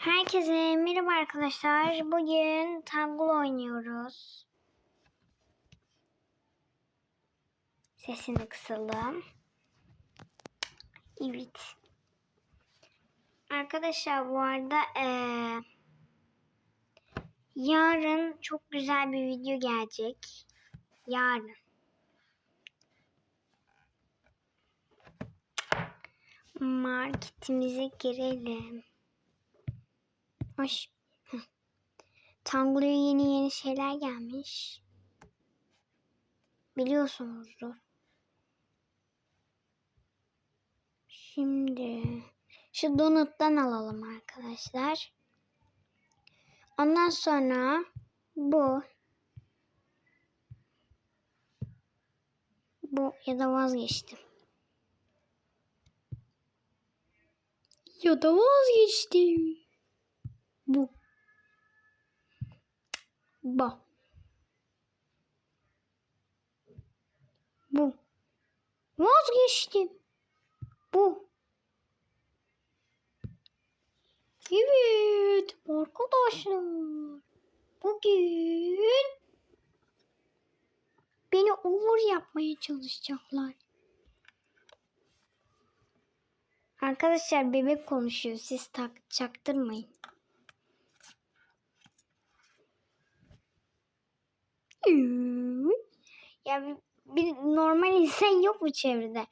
Herkese merhaba arkadaşlar. Bugün tangul oynuyoruz. Sesini kısalım. Evet. Arkadaşlar bu arada eee, yarın çok güzel bir video gelecek. Yarın. Marketimize girelim. Hoş. Heh. Tanglo'ya yeni yeni şeyler gelmiş. Biliyorsunuzdur. Şimdi şu donuttan alalım arkadaşlar. Ondan sonra bu bu ya da vazgeçtim. Ya da vazgeçtim. Bu. Bu. Bu. Vazgeçtim. Bu. Evet arkadaşlar. Bugün beni over yapmaya çalışacaklar. Arkadaşlar bebek konuşuyor. Siz tak çaktırmayın. Ya bir, bir normal insan yok mu çevrede?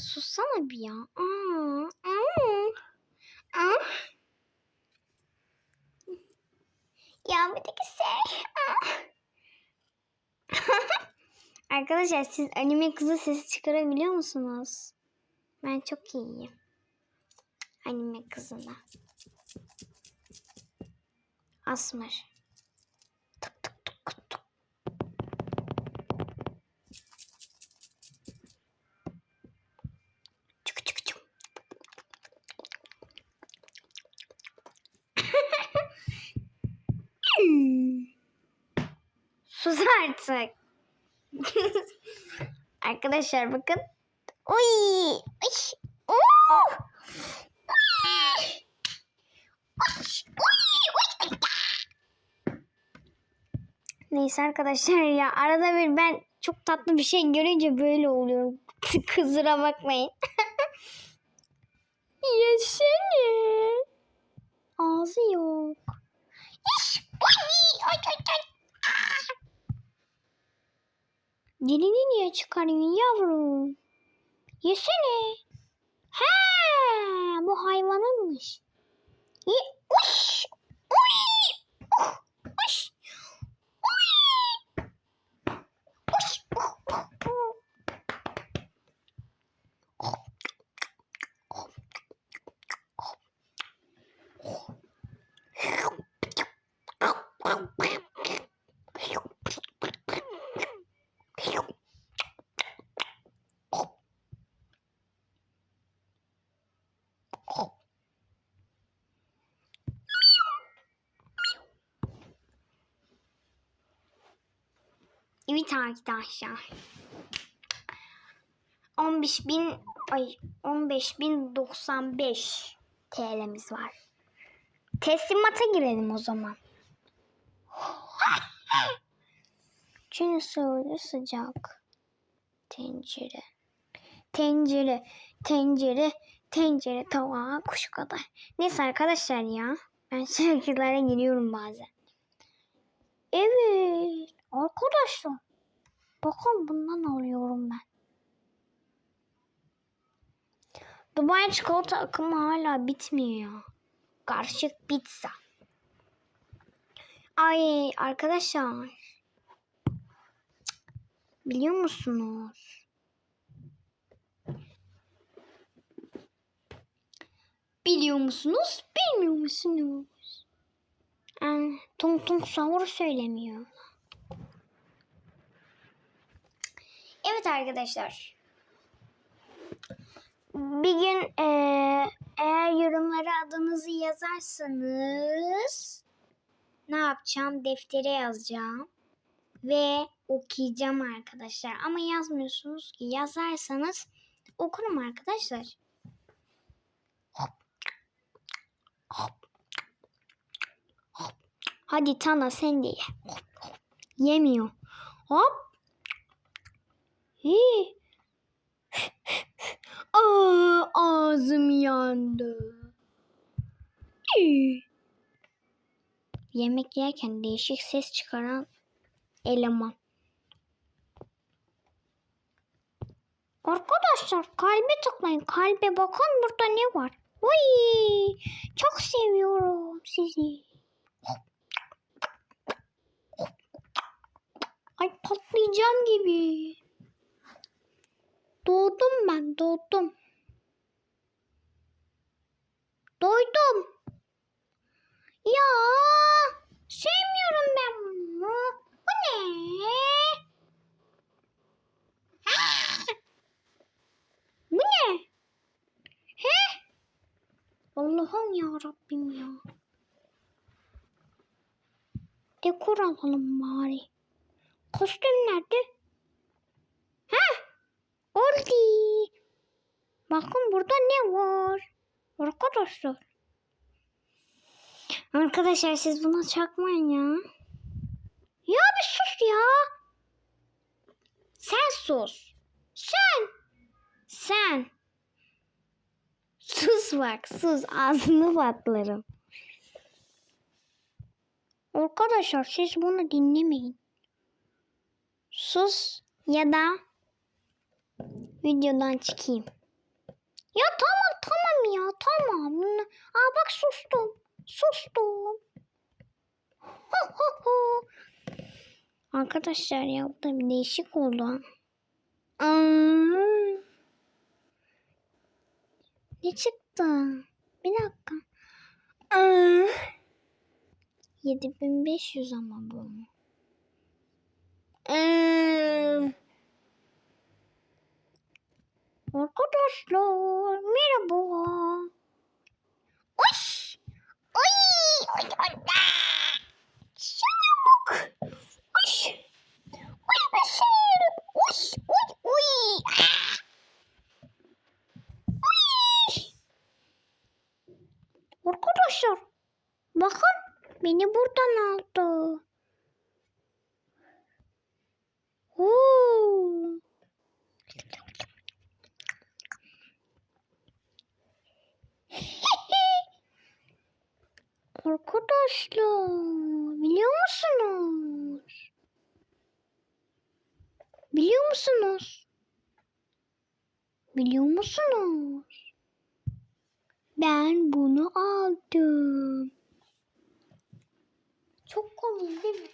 Sussana bir ya. Aa, aa, aa. Ya bir de şey. Arkadaşlar siz anime kızı sesi çıkarabiliyor musunuz? Ben çok iyiyim. Anime kızına. Asmır. Artık. Arkadaşlar bakın. Uy! Uy! Uy! Neyse arkadaşlar ya arada bir ben çok tatlı bir şey görünce böyle oluyorum. Kızıra bakmayın. Yesene. Ağzı yok. Ay ay ay. Aa! Dilini niye çıkarıyorsun yavrum? Yesene. He, bu hayvanınmış. Ye, uş, uy, uh, uş, uy, uş, uh, uh, uh. Evet arkadaşlar. 15 bin ay 15 bin 95 TL'miz var. Teslimata girelim o zaman. Çünkü söyle sıcak. Tencere. Tencere. Tencere. Tencere. Tava. Kuşu kadar. Neyse arkadaşlar ya. Ben şarkılara giriyorum bazen. Evet. Arkadaşlar. Bakın bundan alıyorum ben. Dubai çikolata akımı hala bitmiyor. Karışık pizza. Ay arkadaşlar. Biliyor musunuz? Biliyor musunuz? Bilmiyor musunuz? Ee, tung tung sahur söylemiyor. Evet arkadaşlar. Bir gün eee, eğer yorumlara adınızı yazarsanız ne yapacağım? Deftere yazacağım ve okuyacağım arkadaşlar. Ama yazmıyorsunuz ki yazarsanız okurum arkadaşlar. Hadi Tana sen de ye. Yemiyor. Hop. İyi. Aa, ağzım yandı. İyi. Yemek yerken değişik ses çıkaran eleman. Arkadaşlar kalbe tıklayın. Kalbe bakın burada ne var. Uy, çok seviyorum sizi. Ay patlayacağım gibi. Doğdum ben doğdum. Doydum. Ya sevmiyorum ben bunu. Bu ne? Bu ne? He? Allah'ım ya Rabbim ya. Dekor alalım bari. Kostüm nerede? Oldu. Bakın burada ne var? Arkadaşlar. Arkadaşlar siz buna çakmayın ya. Ya bir sus ya. Sen sus. Sen. Sen. Sus bak sus ağzını patlarım. Arkadaşlar siz bunu dinlemeyin. Sus ya da videodan çıkayım. Ya tamam tamam ya tamam. Aa bak sustum. Sustum. Ho ho ho. Arkadaşlar ya bu da bir değişik oldu. Aa. Ne çıktı? Bir dakika. Aa. 7500 ama bu. Ee, Arkadaşlar merhaba. Oy! Oy! Oy! Oy! Şuna bak. Oy! Oy Beşir! Oy! Oy! Oy! Oy! Arkadaşlar bakın beni buradan aldı. Oo. Arkadaşlar biliyor musunuz? Biliyor musunuz? Biliyor musunuz? Ben bunu aldım. Çok komik değil mi?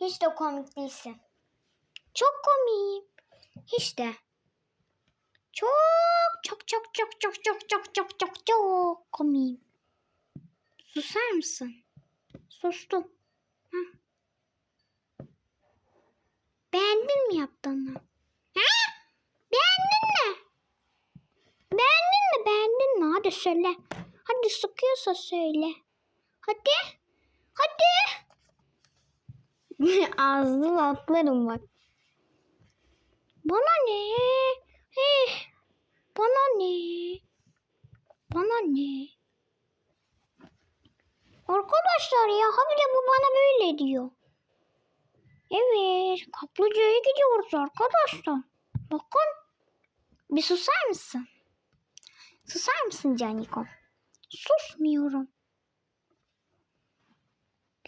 Hiç de komik değilsin. Çok komik. Hiç de. Çok çok çok çok çok çok çok çok çok komik. Susar mısın? Sustum. Hah. Beğendin mi yaptığını? Ha? Beğendin mi? Beğendin mi? Beğendin mi? Hadi söyle. Hadi sıkıyorsa söyle. Hadi. Hadi. Ağzını atlarım bak. Bana ne? Eh, bana ne? Bana ne? Arkadaşlar ya habire bu bana böyle diyor. Evet kaplıcaya gidiyoruz arkadaşlar. Bakın. Bir susar mısın? Susar mısın Canikom? Susmuyorum.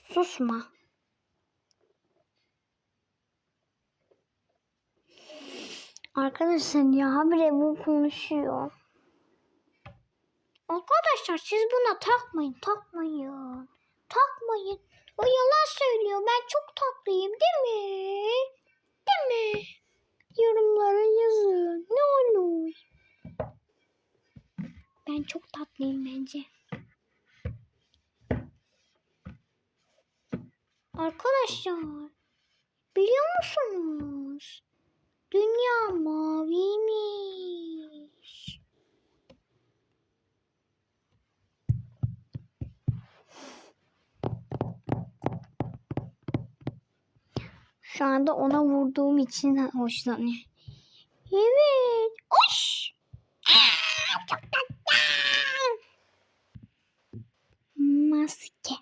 Susma. Arkadaşlar ya habire bu konuşuyor. Arkadaşlar siz buna takmayın, takmayın. Takmayın. O yalan söylüyor. Ben çok tatlıyım değil mi? Değil mi? Yorumlara yazın. Ne olur. Ben çok tatlıyım bence. Arkadaşlar biliyor musunuz? Dünya maviymiş. Anda ona vurduğum için hoşlanıyor. Evet. Oş! Aa, çok tatlı. Maske.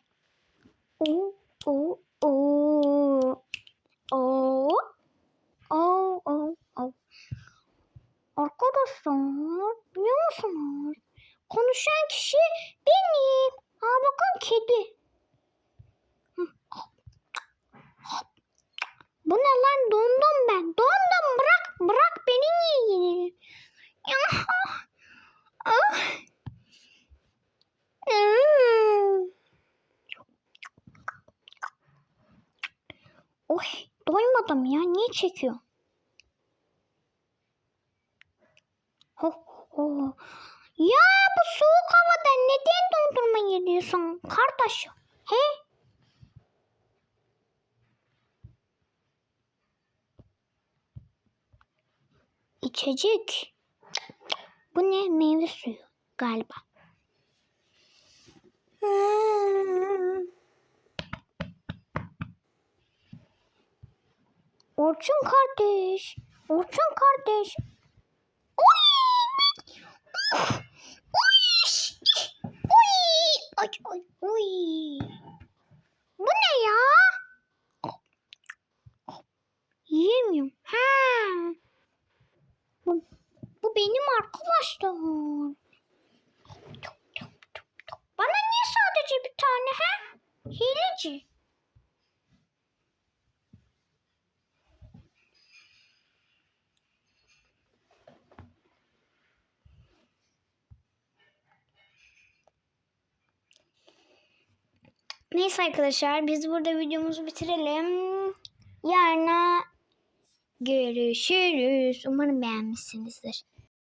O o o. O o o o. Arkadaşlar doymadım ya niye çekiyor? Ho, ho. Ya bu soğuk havada neden dondurma yediyorsun kardeş? He? İçecek. Bu ne? Meyve suyu galiba. Hmm. Orçun kardeş. Orçun kardeş. Oy! Uy! Uy! Ay ay uy. Bu ne ya? Yiyemiyorum. Ha. Bu, bu benim arkadaşlar. Bana niye sadece bir tane ha? Hileci. Neyse arkadaşlar biz burada videomuzu bitirelim. Yarına görüşürüz. Umarım beğenmişsinizdir.